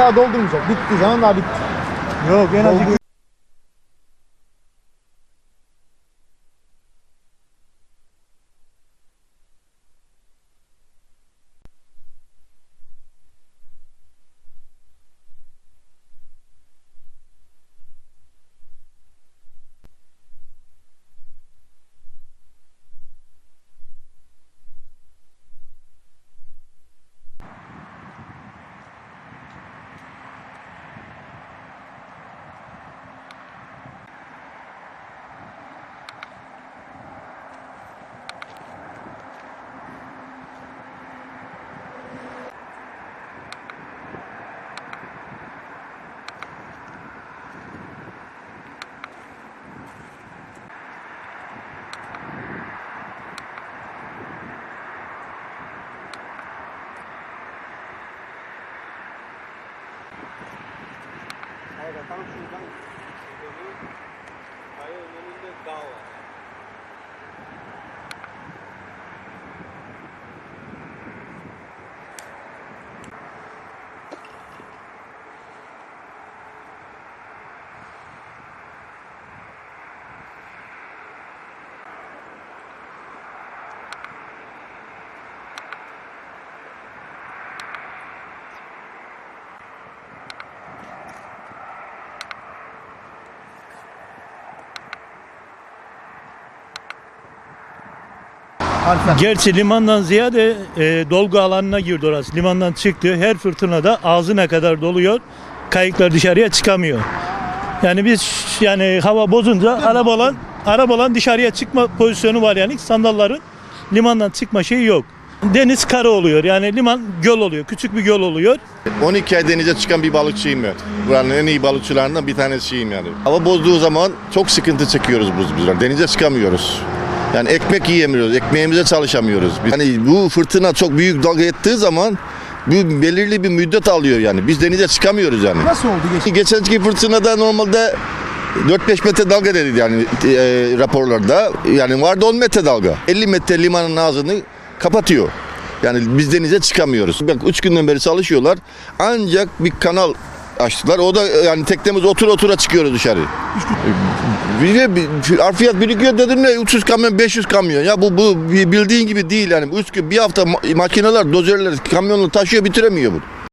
daha doldurmayacak. Bittiği zaman daha bitti. Yok en az Doldu. Bayrakam aí o önünde de var. Alfen. Gerçi limandan ziyade e, dolgu alanına girdi orası. Limandan çıktı. Her fırtınada ağzına kadar doluyor. Kayıklar dışarıya çıkamıyor. Yani biz yani hava bozunca arabalan arabalan dışarıya çıkma pozisyonu var yani sandalların limandan çıkma şeyi yok. Deniz kara oluyor. Yani liman göl oluyor. Küçük bir göl oluyor. 12 ay denize çıkan bir balıkçıyım ben. Buranın en iyi balıkçılarından bir tanesiyim yani. Hava bozduğu zaman çok sıkıntı çekiyoruz biz bizler. Denize çıkamıyoruz. Yani ekmek yiyemiyoruz, ekmeğimize çalışamıyoruz. Yani bu fırtına çok büyük dalga ettiği zaman bu belirli bir müddet alıyor yani. Biz denize çıkamıyoruz yani. Nasıl oldu geç? Geçenki fırtınada normalde 4-5 metre dalga dedi yani e, raporlarda. Yani vardı 10 metre dalga. 50 metre limanın ağzını kapatıyor. Yani biz denize çıkamıyoruz. Bak 3 günden beri çalışıyorlar. Ancak bir kanal açtılar. O da e, yani teknemiz otur otura çıkıyoruz dışarı. Bir de bir- arfiyat birikiyor dedim ne 300 kamyon 500 kamyon. Ya bu bu bildiğin gibi değil yani. Üç bir hafta ma- makineler dozerler kamyonla taşıyor bitiremiyor bu.